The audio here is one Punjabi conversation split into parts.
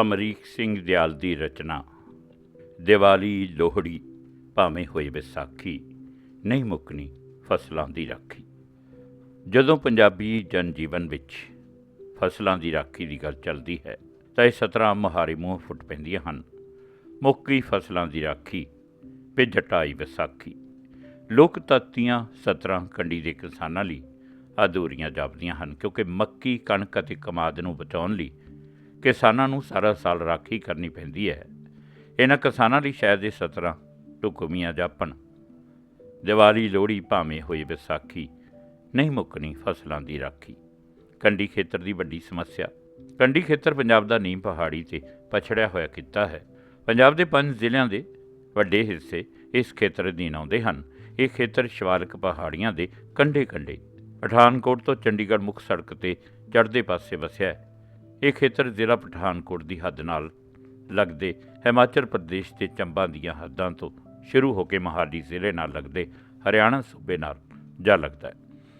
ਅਮਰੀਕ ਸਿੰਘ ਦਿਆਲ ਦੀ ਰਚਨਾ। ਦੀਵਾਲੀ ਲੋਹੜੀ ਭਾਵੇਂ ਹੋਏ ਵਿਸਾਖੀ, ਨਹੀਂ ਮੁੱਕਣੀ, ਫਸਲਾਂ ਦੀ ਰਾਖੀ। ਜਦੋਂ ਪੰਜਾਬੀ ਜਨ ਜੀਵਨ ਵਿੱਚ ਫਸਲਾਂ ਦੀ ਰਾਖੀ ਦੀ ਗੱਲ ਚੱਲਦੀ ਹੈ, ਤਾਂ ਇਹ ਸਤਰਾਂ ਮੁਹਾਰੇ ਮੂੰਹ ਫੁੱਟ ਪੈਂਦੀਆਂ ਹਨ। ਮੁੱਕੀ ਫਸਲਾਂ ਦੀ ਰਾਖੀ ਤੇ ਜਟਾਈ ਵਿਸਾਖੀ। ਲੋਕ ਤੱਤੀਆਂ ਸਤਰਾਂ ਕੰਡੀ ਦੇ ਕਿਸਾਨਾਂ ਲਈ ਅਧੂਰੀਆਂ ਜਾਪਦੀਆਂ ਹਨ, ਕਿਉਂਕਿ ਮੱਕੀ, ਕਣਕ ਅਤੇ ਕਮਾਦ ਨੂੰ ਬਚਾਉਣ ਲਈ ਕਿਸਾਨਾਂ ਨੂੰ ਸਾਰਾ ਸਾਲ ਰਾਖੀ ਕਰਨੀ ਪੈਂਦੀ ਹੈ। ਇਹਨਾਂ ਕਿਸਾਨਾਂ ਲਈ ਸ਼ਾਇਦ ਇਹ ਸਤਰਾਂ, ਢੁਕਵੀਆਂ ਜਾਪਣ ਦੀਵਾਲੀ, ਲੋਹੜੀ ਭਾਵੇਂ ਹੋਈ ਵਿਸਾਖੀ, ਨਹੀਂ ਮੁੱਕਣੀ ਫਸਲਾਂ ਦੀ ਰਾਖੀ। ਕੰਡੀ ਖੇਤਰ ਦੀ ਵੱਡੀ ਸਮੱਸਿਆ। ਕੰਡੀ ਖੇਤਰ ਪੰਜਾਬ ਦਾ ਨੀਮ ਪਹਾੜੀ ਤੇ ਪਛੜਿਆ ਹੋਇਆ ਖਿੱਤਾ ਹੈ। ਪੰਜਾਬ ਦੇ ਪੰਜ ਜ਼ਿਲ੍ਹਿਆਂ ਦੇ ਵੱਡੇ ਹਿੱਸੇ ਇਸ ਖੇਤਰ ਅਧੀਨ ਆਉਂਦੇ ਹਨ। ਇਹ ਖੇਤਰ ਸ਼ਿਵਾਲਿਕ ਪਹਾੜੀਆਂ ਦੇ ਕੰਢੇ-ਕੰਢੇ, ਪਠਾਨਕੋਟ ਤੋਂ ਚੰਡੀਗੜ੍ਹ ਮੁੱਖ ਸੜਕ ਤੇ ਚੜ੍ਹਦੇ ਪਾਸੇ ਵਸਿਆ ਹੈ। ਇਹ ਖੇਤਰ ਜ਼ਿਲ੍ਹਾ ਪਠਾਨਕੋਟ ਦੀ ਹੱਦ ਨਾਲ ਲੱਗਦੇ ਹਿਮਾਚਲ ਪ੍ਰਦੇਸ਼ ਦੇ ਚੰਬਾ ਦੀਆਂ ਹੱਦਾਂ ਤੋਂ ਸ਼ੁਰੂ ਹੋ ਕੇ ਮੋਹਾਲੀ ਜ਼ਿਲ੍ਹੇ ਨਾਲ ਲੱਗਦੇ ਹਰਿਆਣਾ ਸੂਬੇ ਨਾਲ ਜਾ ਲੱਗਦਾ ਹੈ।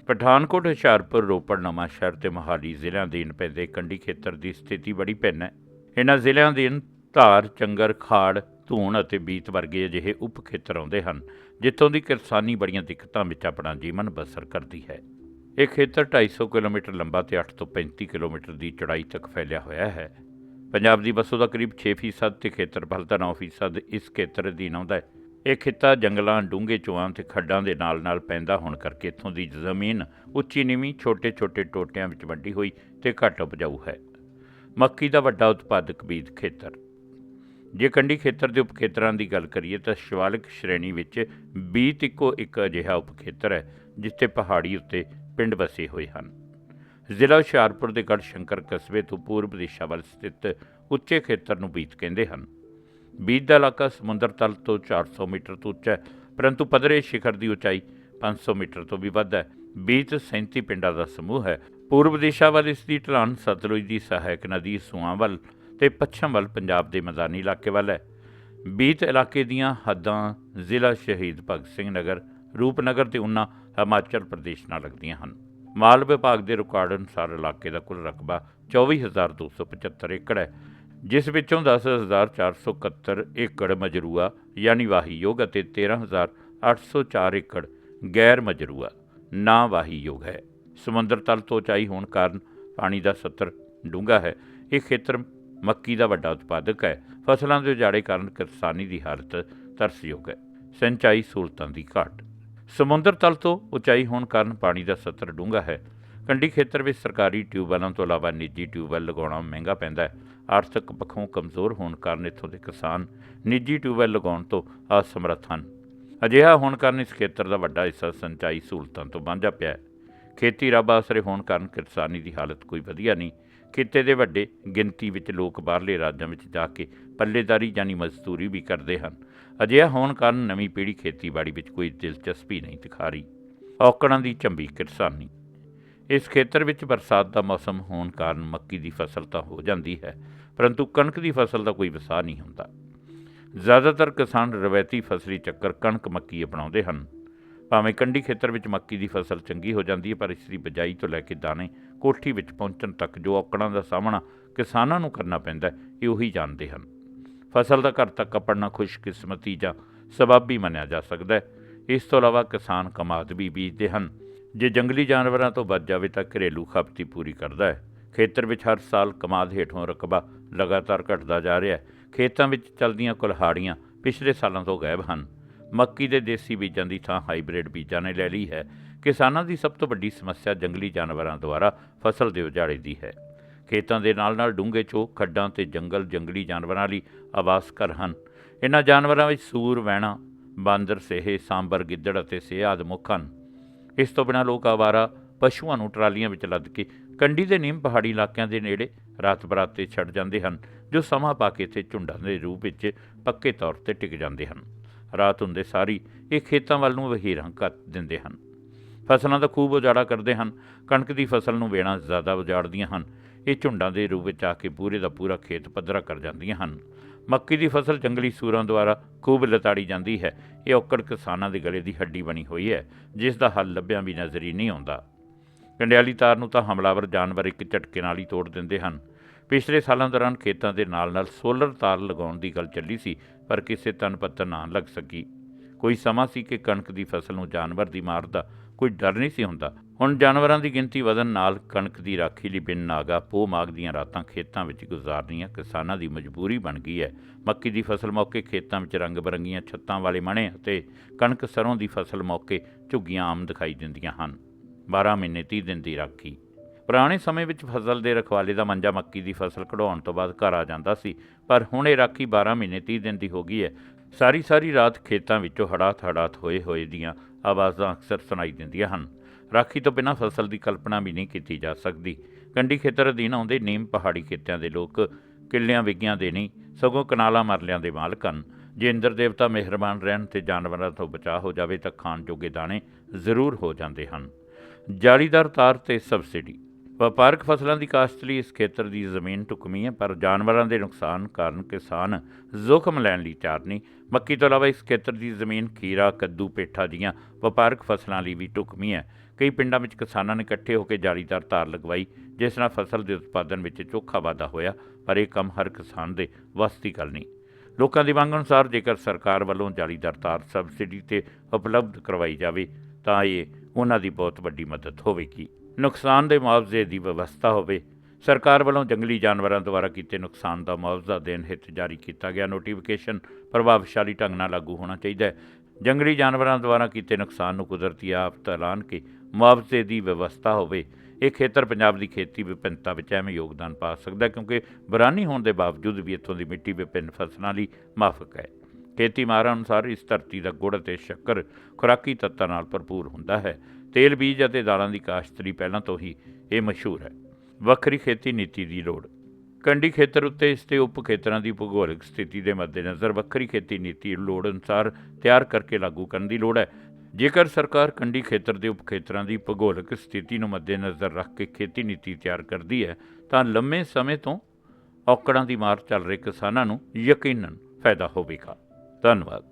ਪਠਾਨਕੋਟ, ਹੁਸ਼ਿਆਰਪੁਰ, ਰੋਪੜ, ਨਵਾਂਸ਼ਹਿਰ ਤੇ ਮੋਹਾਲੀ ਜ਼ਿਲ੍ਹਿਆਂ ਦੇ ਪੈਂਦੇ ਕੰਢੀ ਖੇਤਰ ਦੀ ਸਥਿਤੀ ਬੜੀ ਭਿੰਨ ਹੈ। ਇਹਨਾਂ ਜ਼ਿਲ੍ਹਿਆਂ ਦੇ ਧਾਰ, ਚੰਗਰ, ਖਾੜ, ਧੂਣ ਅਤੇ ਬੀਤ ਵਰਗੇ ਅਜਿਹੇ ਉਪ ਖੇਤਰ ਆਉਂਦੇ ਹਨ, ਜਿੱਥੋਂ ਦੀ ਕਿਸਾਨੀ ਬੜੀਆਂ ਦਿੱਕਤਾਂ ਵਿੱਚ ਆਪਣਾ ਜੀਵਨ ਬਸਰ ਕਰਦੀ ਹੈ। ਇਹ ਖੇਤਰ 250 ਕਿਲੋਮੀਟਰ ਲੰਬਾ ਤੇ 8 ਤੋਂ 35 ਕਿਲੋਮੀਟਰ ਦੀ ਚੌੜਾਈ ਤੱਕ ਫੈਲਿਆ ਹੋਇਆ ਹੈ। ਪੰਜਾਬ ਦੀ ਵਸੋਂ ਦਾ ਕਰੀਬ 6% ਤੇ ਖੇਤਰਫਲ ਦਾ 9% ਇਸ ਖੇਤਰ ਅਧੀਨ ਆਉਂਦਾ ਹੈ। ਇਹ ਖਿੱਤਾ ਜੰਗਲਾਂ, ਡੂੰਘੇ ਚੋਆਂ ਤੇ ਖੱਡਾਂ ਦੇ ਨਾਲ-ਨਾਲ ਪੈਂਦਾ ਹੋਣ ਕਰਕੇ ਇੱਥੋਂ ਦੀ ਜ਼ਮੀਨ ਉੱਚੀ, ਨੀਵੀਂ, ਛੋਟੇ-ਛੋਟੇ ਟੋਟਿਆਂ ਵਿੱਚ ਵੰਡੀ ਹੋਈ ਤੇ ਘੱਟ ਉਪਜਾਊ ਹੈ। ਮੱਕੀ ਦਾ ਵੱਡਾ ਉਤਪਾਦਕ ਬੀਜ ਖੇਤਰ। ਜੇ ਕੰਢੀ ਖੇਤਰ ਦੇ ਉਪ ਖੇਤਰਾਂ ਦੀ ਗੱਲ ਕਰੀਏ ਤਾਂ ਸ਼ਿਵਾਲਿਕ ਸ਼੍ਰੇਣੀ ਵਿੱਚ ਬੀਤ ਇੱਕੋ ਇੱਕ ਅਜਿਹਾ ਉਪ ਖੇਤਰ ਹੈ, ਜਿੱਥੇ ਪਹਾੜੀ ਉੱਤੇ ਪਿੰਡ ਵਸੇ ਹੋਏ ਹਨ। ਜ਼ਿਲ੍ਹਾ ਹੁਸ਼ਿਆਰਪੁਰ ਦੇ ਗੜ ਸ਼ੰਕਰ ਕਸਬੇ ਤੋਂ ਪੂਰਬ ਦਿਸ਼ਾ ਵੱਲ ਸਥਿਤ ਉੱਚੇ ਖੇਤਰ ਨੂੰ ਬੀਤ ਕਹਿੰਦੇ ਹਨ। ਬੀਤ ਦਾ ਇਲਾਕਾ ਸਮੁੰਦਰ ਤਲ ਤੋਂ 400 ਮੀਟਰ ਤੋਂ ਉੱਚਾ ਹੈ, ਪਰੰਤੂ ਪੱਧਰੇ ਸਿਖਰ ਦੀ ਉਚਾਈ 500 ਮੀਟਰ ਤੋਂ ਵੀ ਵੱਧ ਹੈ। ਬੀਤ 37 ਪਿੰਡਾਂ ਦਾ ਸਮੂਹ ਹੈ। ਪੂਰਬ ਦਿਸ਼ਾ ਵੱਲ ਇਸ ਦੀ ਢਲਾਨ ਸਤਲੁਜ ਦੀ ਸਹਾਇਕ ਨਦੀ ਸੂਆਂ ਵੱਲ ਤੇ ਪੱਛਮ ਵੱਲ ਪੰਜਾਬ ਦੇ ਮੈਦਾਨੀ ਇਲਾਕੇ ਵੱਲ ਹੈ। ਬੀਤ ਇਲਾਕੇ ਦੀਆਂ ਹੱਦਾਂ ਜ਼ਿਲ੍ਹਾ ਸ਼ਹੀਦ ਭਗਤ ਸਿੰਘ ਨਗਰ ਰੂਪਨਗਰ ਤੇ ਉਨਾ ਹਿਮਾਚਲ ਪ੍ਰਦੇਸ਼ ਨਾਲ ਲੱਗਦੀਆਂ ਹਨ। ਮਾਲ ਵਿਭਾਗ ਦੇ ਰਿਕਾਰਡ ਅਨੁਸਾਰ ਇਲਾਕੇ ਦਾ ਕੁੱਲ ਰਕਬਾ 24275 ਏਕੜ ਹੈ, ਜਿਸ ਵਿੱਚੋਂ 10471 ਏਕੜ ਮਜਰੂਆ, ਯਾਨੀ ਵਾਹੀ ਯੋਗ ਅਤੇ 13804 ਏਕੜ ਗੈਰ ਮਜਰੂਆ ਨਾ ਵਾਹੀ ਯੋਗ ਹੈ। ਸਮੁੰਦਰ ਤਲ ਤੋਂ ਉਚਾਈ ਹੋਣ ਕਾਰਨ ਪਾਣੀ ਦਾ ਸਤਰ ਡੂੰਘਾ ਹੈ। ਇਹ ਖੇਤਰ ਮੱਕੀ ਦਾ ਵੱਡਾ ਉਤਪਾਦਕ ਹੈ। ਫਸਲਾਂ ਦੇ ਉਜਾੜੇ ਕਾਰਨ ਕਿਸਾਨੀ ਦੀ ਹਾਲਤ ਤਰਸਯੋਗ ਹੈ। ਸਿੰਚਾਈ ਸਹੂਲਤਾਂ ਦੀ ਘਾਟ ਸਮੁੰਦਰ ਤਲ ਤੋਂ ਉਚਾਈ ਹੋਣ ਕਾਰਨ ਪਾਣੀ ਦਾ ਸਤਰ ਡੂੰਘਾ ਹੈ। ਕੰਢੀ ਖੇਤਰ ਵਿੱਚ ਸਰਕਾਰੀ ਟਿਊਬਵੈੱਲਾਂ ਤੋਂ ਇਲਾਵਾ ਨਿੱਜੀ ਟਿਊਬਵੈੱਲ ਲਗਾਉਣਾ ਮਹਿੰਗਾ ਪੈਂਦਾ ਹੈ। ਆਰਥਿਕ ਪੱਖੋਂ ਕਮਜ਼ੋਰ ਹੋਣ ਕਾਰਨ ਇੱਥੋਂ ਦੇ ਕਿਸਾਨ ਨਿੱਜੀ ਟਿਊਬਵੈੱਲ ਲਗਾਉਣ ਤੋਂ ਅਸਮਰੱਥ ਹਨ। ਅਜਿਹਾ ਹੋਣ ਕਾਰਨ ਇਸ ਖੇਤਰ ਦਾ ਵੱਡਾ ਹਿੱਸਾ ਸਿੰਚਾਈ ਸਹੂਲਤਾਂ ਤੋਂ ਵਾਂਝਾ ਪਿਆ ਹੈ। ਖੇਤੀ ਰੱਬ ਆਸਰੇ ਹੋਣ ਕਾਰਨ ਕਿਸਾਨੀ ਦੀ ਹਾਲਤ ਕੋਈ ਵਧੀਆ ਨਹੀਂ। ਖੇਤੇ ਦੇ ਵੱਡੇ ਗਿਣਤੀ ਵਿੱਚ ਲੋਕ ਬਾਹਰਲੇ ਰਾਜਾਂ ਵਿੱਚ ਜਾ ਕੇ ਪੱਲੇਦਾਰੀ ਯਾਨੀ ਮਜ਼ਦੂਰੀ ਵੀ ਕਰਦੇ ਹਨ। ਅਜਿਹਾ ਹੋਣ ਕਾਰਨ ਨਵੀਂ ਪੀੜ੍ਹੀ ਖੇਤੀਬਾੜੀ ਵਿੱਚ ਕੋਈ ਦਿਲਚਸਪੀ ਨਹੀਂ ਦਿਖਾ ਰਹੀ। ਔਕੜਾਂ ਦੀ ਝੰਬੀ ਕਿਸਾਨੀ ਇਸ ਖੇਤਰ ਵਿੱਚ ਬਰਸਾਤ ਦਾ ਮੌਸਮ ਹੋਣ ਕਾਰਨ ਮੱਕੀ ਦੀ ਫਸਲ ਤਾਂ ਹੋ ਜਾਂਦੀ ਹੈ, ਪਰੰਤੂ ਕਣਕ ਦੀ ਫਸਲ ਦਾ ਕੋਈ ਵਸਾਹ ਨਹੀਂ ਹੁੰਦਾ। ਜ਼ਿਆਦਾਤਰ ਕਿਸਾਨ ਰਵਾਇਤੀ ਫਸਲੀ ਚੱਕਰ ਕਣਕ ਮੱਕੀ ਅਪਣਾਉਂਦੇ ਹਨ। ਭਾਵੇਂ ਕੰਢੀ ਖੇਤਰ ਵਿੱਚ ਮੱਕੀ ਦੀ ਫਸਲ ਚੰਗੀ ਹੋ ਜਾਂਦੀ ਹੈ, ਪਰ ਇਸ ਦੀ ਬਜਾਈ ਤੋਂ ਲੈ ਕੇ ਦਾਣੇ ਕੋਠੀ ਵਿੱਚ ਪਹੁੰਚਣ ਤੱਕ ਜੋ ਔਕੜਾਂ ਦਾ ਸਾਹਮਣਾ ਕਿਸਾਨਾਂ ਨੂੰ ਕਰਨਾ ਪੈਂਦਾ ਇਹ ਉਹੀ ਜਾਣਦੇ ਹਨ। ਫਸਲ ਦਾ ਘਰ ਤੱਕ ਕੱਪੜਨਾ ਖੁਸ਼ਕਿਸਮਤੀ ਜਾਂ ਸਬਬ ਮੰਨਿਆ ਜਾ ਸਕਦਾ ਹੈ। ਇਸ ਤੋਂ ਇਲਾਵਾ ਕਿਸਾਨ ਕਮਾਦ ਵੀ ਬੀਜਦੇ ਹਨ, ਜੇ ਜੰਗਲੀ ਜਾਨਵਰਾਂ ਤੋਂ ਬਚ ਜਾਵੇ ਤਾਂ ਘਰੇਲੂ ਖਪਤੀ ਪੂਰੀ ਕਰਦਾ ਹੈ। ਖੇਤਰ ਵਿੱਚ ਹਰ ਸਾਲ ਕਮਾਦ ਹੇਠੋਂ ਰਕਬਾ ਲਗਾਤਾਰ ਘਟਦਾ ਜਾ ਰਿਹਾ ਹੈ। ਖੇਤਾਂ ਵਿੱਚ ਚਲਦੀਆਂ ਕੁਲਹਾੜੀਆਂ ਪਿਛਲੇ ਸਾਲਾਂ ਤੋਂ ਗਾਇਬ ਹਨ। ਮੱਕੀ ਦੇ ਦੇਸੀ ਬੀਜਾਂ ਦੀ ਥਾਂ ਹਾਈਬ੍ਰਿਡ ਬੀਜਾਂ ਨੇ ਲੈ ਲਈ ਹੈ। ਕਿਸਾਨਾਂ ਦੀ ਸਭ ਤੋਂ ਵੱਡੀ ਸਮੱਸਿਆ ਜੰਗਲੀ ਜਾਨਵਰਾਂ ਦੁਆਰਾ ਫਸਲ ਦੇ ਉਜਾੜੇ ਦੀ ਹੈ। ਖੇਤਾਂ ਦੇ ਨਾਲ-ਨਾਲ ਡੂੰਘੇ ਚੋਕ, ਖੱਡਾਂ ਤੇ ਜੰਗਲ, ਜੰਗਲੀ ਜਾਨਵਰਾਂ ਲਈ ਆਵਾਸ ਘਰ ਹਨ। ਇਹਨਾਂ ਜਾਨਵਰਾਂ ਵਿੱਚ ਸੂਰ, ਵੈਣਾ, ਬਾਂਦਰ, ਸੇਹੇ, ਸਾਂਬਰ, ਗਿੱਦੜ ਅਤੇ ਸਿਆਦ ਮੁੱਖ ਹਨ। ਇਸ ਤੋਂ ਬਿਨਾਂ ਲੋਕ ਆਵਾਰਾ ਪਸ਼ੂਆਂ ਨੂੰ ਟਰਾਲੀਆਂ ਵਿੱਚ ਲੱਦ ਕੇ ਕੰਡੀ ਦੇ ਨੀਮ ਪਹਾੜੀ ਇਲਾਕਿਆਂ ਦੇ ਨੇੜੇ ਰਾਤ ਬਰਾਤੇ ਛੱਡ ਜਾਂਦੇ ਹਨ, ਜੋ ਸਮਾਂ ਪਾ ਕੇ ਇੱਥੇ ਝੁੰਡਾਂ ਦੇ ਰੂਪ ਵਿੱਚ ਪੱਕੇ ਤੌਰ ਤੇ ਟਿਕ ਜਾਂਦੇ ਹਨ। ਰਾਤ ਹੁੰਦੇ ਸਾਰੀ ਇਹ ਖੇਤਾਂ ਵੱਲ ਨੂੰ ਵਹੀਰਾਂ ਕਰ ਦਿੰਦੇ ਹਨ। ਫਸਲਾਂ ਦਾ ਖੂਬ ਉਜਾੜਾ ਕਰਦੇ ਹਨ। ਕਣਕ ਦੀ ਫਸਲ ਨੂੰ ਵੇਣਾ ਜ਼ਿਆਦਾ ਉਜਾੜਦੀਆਂ ਹਨ। ਇਹ ਝੁੰਡਾਂ ਦੇ ਰੂਪ ਵਿੱਚ ਆ ਕੇ ਪੂਰੇ ਦਾ ਪੂਰਾ ਖੇਤ ਪੱਧਰਾ ਕਰ ਜਾਂਦੀਆਂ ਹਨ। ਮੱਕੀ ਦੀ ਫਸਲ ਜੰਗਲੀ ਸੂਰਾਂ ਦੁਆਰਾ ਖੂਬ ਲਤਾੜੀ ਜਾਂਦੀ ਹੈ। ਇਹ ਔਕੜ ਕਿਸਾਨਾਂ ਦੇ ਗਲੇ ਦੀ ਹੱਡੀ ਬਣੀ ਹੋਈ ਹੈ, ਜਿਸ ਦਾ ਹੱਲ ਲੱਭਿਆਂ ਵੀ ਨਜ਼ਰ ਹੀ ਨਹੀਂ ਆਉਂਦਾ। ਕੰਡਿਆਲੀ ਤਾਰ ਨੂੰ ਤਾਂ ਹਮਲਾਵਰ ਜਾਨਵਰ ਇੱਕ ਝਟਕੇ ਨਾਲ ਹੀ ਤੋੜ ਦਿੰਦੇ ਹਨ। ਪਿਛਲੇ ਸਾਲਾਂ ਦੌਰਾਨ ਖੇਤਾਂ ਦੇ ਨਾਲ-ਨਾਲ ਸੋਲਰ ਤਾਰ ਲਗਾਉਣ ਦੀ ਗੱਲ ਚੱਲੀ ਸੀ, ਪਰ ਕਿਸੇ ਤਨ ਪੱਤਰ ਨਾ ਲੱਗ ਸਕੀ। ਕੋਈ ਸਮਾਂ ਸੀ ਕਿ ਕਣਕ ਦੀ ਫਸਲ ਨੂੰ ਜਾਨਵਰ ਦੀ ਮਾਰ ਦਾ ਕੋਈ ਡਰ ਨਹੀਂ ਸੀ ਹੁੰਦਾ ਹੁਣ ਜਾਨਵਰਾਂ ਦੀ ਗਿਣਤੀ ਵਧਣ ਨਾਲ ਕਣਕ ਦੀ ਰਾਖੀ ਲਈ ਬਿਨ ਨਾਗਾ ਪੋ ਮਾਗ ਦੀਆਂ ਰਾਤਾਂ ਖੇਤਾਂ ਵਿੱਚ ਗੁਜ਼ਾਰਨੀਆਂ ਕਿਸਾਨਾਂ ਦੀ ਮਜਬੂਰੀ ਬਣ ਗਈ ਹੈ। ਮੱਕੀ ਦੀ ਫਸਲ ਮੌਕੇ ਖੇਤਾਂ ਵਿੱਚ ਰੰਗ ਬਰੰਗੀਆਂ ਛੱਤਾਂ ਵਾਲੇ ਮਣੇ ਅਤੇ ਕਣਕ ਸਰੋਂ ਦੀ ਫਸਲ ਮੌਕੇ ਝੁੱਗੀਆਂ ਆਮ ਦਿਖਾਈ ਦਿੰਦੀਆਂ ਹਨ। 12 ਮਹੀਨੇ 30 ਦਿਨ ਦੀ ਰਾਖੀ। ਪੁਰਾਣੇ ਸਮੇਂ ਵਿੱਚ ਫਸਲ ਦੇ ਰਖਵਾਲੇ ਦਾ ਮੰਜਾ ਮੱਕੀ ਦੀ ਫਸਲ ਕਢਾਉਣ ਤੋਂ ਬਾਅਦ ਘਰ ਆ ਜਾਂਦਾ ਸੀ, ਪਰ ਹੁਣ ਇਹ ਰਾਖੀ 12 ਮਹੀਨੇ 30 ਦਿਨ ਦੀ ਹੋ ਗਈ ਹੈ। ਸਾਰੀ ਸਾਰੀ ਰਾਤ ਖੇਤਾਂ ਵਿੱਚੋਂ ਹੜਾਤ ਹੜਾਤ ਹੋਏ ਹੋਏ ਦੀਆਂ ਆਵਾਜ਼ਾਂ ਅਕਸਰ ਸੁਣਾਈ ਦਿੰਦੀਆਂ ਹਨ। ਰਾਖੀ ਤੋਂ ਬਿਨਾਂ ਫਸਲ ਦੀ ਕਲਪਨਾ ਵੀ ਨਹੀਂ ਕੀਤੀ ਜਾ ਸਕਦੀ। ਕੰਢੀ ਖੇਤਰ ਅਧੀਨ ਆਉਂਦੇ ਨੀਮ ਪਹਾੜੀ ਖੇਤਿਆਂ ਦੇ ਲੋਕ ਕਿੱਲਿਆਂ ਵਿਗਿਆਂ ਦੇ ਨਹੀਂ, ਸਗੋਂ ਕਨਾਲਾਂ ਮਰਲਿਆਂ ਦੇ ਮਾਲਕ ਹਨ। ਜੇ ਇੰਦਰ ਦੇਵਤਾ ਮਿਹਰਬਾਨ ਰਹਿਣ ਤੇ ਜਾਨਵਰਾਂ ਤੋਂ ਬਚਾਅ ਹੋ ਜਾਵੇ ਤਾਂ ਖਾਣ ਜੋਗੇ ਦਾਣੇ ਜ਼ਰੂਰ ਹੋ ਜਾਂਦੇ ਹਨ। ਜਾਲੀਦਾਰ ਤਾਰ ਤੇ ਸਬਸਿਡੀ। ਵਪਾਰਕ ਫਸਲਾਂ ਦੀ ਕਾਸ਼ਤ ਲਈ ਇਸ ਖੇਤਰ ਦੀ ਜ਼ਮੀਨ ਢੁਕਵੀਂ ਹੈ, ਪਰ ਜਾਨਵਰਾਂ ਦੇ ਨੁਕਸਾਨ ਕਾਰਨ ਕਿਸਾਨ ਜ਼ੋਖਮ ਲੈਣ ਲਈ ਤਿਆਰ ਨਹੀਂ। ਮੱਕੀ ਤੋਂ ਇਲਾਵਾ ਇਸ ਖੇਤਰ ਦੀ ਜ਼ਮੀਨ ਖੀਰਾ, ਕੱਦੂ, ਪੇਠਾ ਦੀਆਂ ਵਪਾਰਕ ਫਸਲਾਂ ਲਈ ਵੀ ਢੁਕਵੀਂ ਹੈ। ਕਈ ਪਿੰਡਾਂ ਵਿੱਚ ਕਿਸਾਨਾਂ ਨੇ ਇਕੱਠੇ ਹੋ ਕੇ ਜਾਲੀਦਾਰ ਤਾਰ ਲਗਵਾਈ, ਜਿਸ ਨਾਲ ਫਸਲ ਦੇ ਉਤਪਾਦਨ ਵਿੱਚ ਚੋਖਾ ਵਾਧਾ ਹੋਇਆ, ਪਰ ਇਹ ਕੰਮ ਹਰ ਕਿਸਾਨ ਦੇ ਵੱਸ ਦੀ ਗੱਲ ਨਹੀਂ। ਲੋਕਾਂ ਦੀ ਮੰਗ ਅਨੁਸਾਰ ਜੇਕਰ ਸਰਕਾਰ ਵੱਲੋਂ ਜਾਲੀਦਾਰ ਤਾਰ ਸਬਸਿਡੀ ਤੇ ਉਪਲਬਧ ਕਰਵਾਈ ਜਾਵੇ, ਤਾਂ ਇਹ ਉਹਨਾਂ ਦੀ ਬਹੁਤ ਵੱਡੀ ਮਦਦ ਹੋਵੇਗੀ। ਨੁਕਸਾਨ ਦੇ ਮੁਆਵਜ਼ੇ ਦੀ ਵਿਵਸਥਾ ਹੋਵੇ, ਸਰਕਾਰ ਵੱਲੋਂ ਜੰਗਲੀ ਜਾਨਵਰਾਂ ਦੁਆਰਾ ਕੀਤੇ ਨੁਕਸਾਨ ਦਾ ਮੁਆਵਜ਼ਾ ਦੇਣ ਹਿੱਤ ਜਾਰੀ ਕੀਤਾ ਗਿਆ, ਨੋਟੀਫਿਕੇਸ਼ਨ ਪ੍ਰਭਾਵਸ਼ਾਲੀ ਢੰਗ ਨਾਲ ਲਾਗੂ ਹੋਣਾ ਚਾਹੀਦਾ ਹੈ। ਜੰਗਲੀ ਜਾਨਵਰਾਂ ਦੁਆਰਾ ਕੀਤੇ ਨੁਕਸਾਨ ਨੂੰ ਕੁਦਰਤੀ ਆਫਤ ਐਲਾਨ ਕੇ ਮੁਆਵਜ਼ੇ ਦੀ ਵਿਵਸਥਾ ਹੋਵੇ, ਇਹ ਖੇਤਰ ਪੰਜਾਬ ਦੀ ਖੇਤੀ ਵਿਭਿੰਨਤਾ ਵਿੱਚ ਅਹਿਮ ਯੋਗਦਾਨ ਪਾ ਸਕਦਾ ਕਿਉਂਕਿ ਬਰਾਨੀ ਹੋਣ ਦੇ ਬਾਵਜੂਦ ਵੀ ਇੱਥੋਂ ਦੀ ਮਿੱਟੀ ਵਿਭਿੰਨ ਫਸਲਾਂ ਲਈ ਮਾਫਕ ਹੈ। ਖੇਤੀ ਮਾਹਰਾਂ ਅਨੁਸਾਰ ਇਸ ਧਰਤੀ ਦਾ ਗੁੜ ਅਤੇ ਸ਼ੱਕਰ ਖੁਰਾਕੀ ਤੱਤਾਂ ਨਾਲ ਭਰਪੂਰ ਹੁੰਦਾ ਹੈ। ਤੇਲ, ਬੀਜ ਅਤੇ ਦਾਲਾਂ ਦੀ ਕਾਸ਼ਤਰੀ ਪਹਿਲਾਂ ਤੋਂ ਹੀ ਇਹ ਮਸ਼ਹੂਰ ਹੈ। ਵੱਖਰੀ ਖੇਤੀ ਨੀਤੀ ਦੀ ਲੋੜ। ਕੰਢੀ ਖੇਤਰ ਉੱਤੇ ਇਸ ਤੇ ਉਪ ਖੇਤਰਾਂ ਦੀ ਭੂਗੋਲਿਕ ਸਥਿਤੀ ਦੇ ਮੱਦੇਨਜ਼ਰ ਵੱਖਰੀ ਖੇਤੀ ਨੀਤੀ ਲੋੜ ਅਨੁਸਾਰ ਤਿਆਰ ਕਰਕੇ ਲਾਗੂ ਕਰਨ ਦੀ ਲੋੜ ਹੈ। ਜੇਕਰ ਸਰਕਾਰ ਕੰਢੀ ਖੇਤਰ ਦੇ ਉਪ ਖੇਤਰਾਂ ਦੀ ਭੂਗੋਲਿਕ ਸਥਿਤੀ ਨੂੰ ਮੱਦੇਨਜ਼ਰ ਰੱਖ ਕੇ ਖੇਤੀ ਨੀਤੀ ਤਿਆਰ ਕਰਦੀ ਹੈ, ਤਾਂ ਲੰਮੇ ਸਮੇਂ ਤੋਂ ਔਕੜਾਂ ਦੀ ਮਾਰ ਚੱਲ ਰਹੇ ਕਿਸਾਨਾਂ ਨੂੰ ਯਕੀਨਨ ਫਾਇਦਾ ਹੋਵੇਗਾ। ਧੰਨਵਾਦ।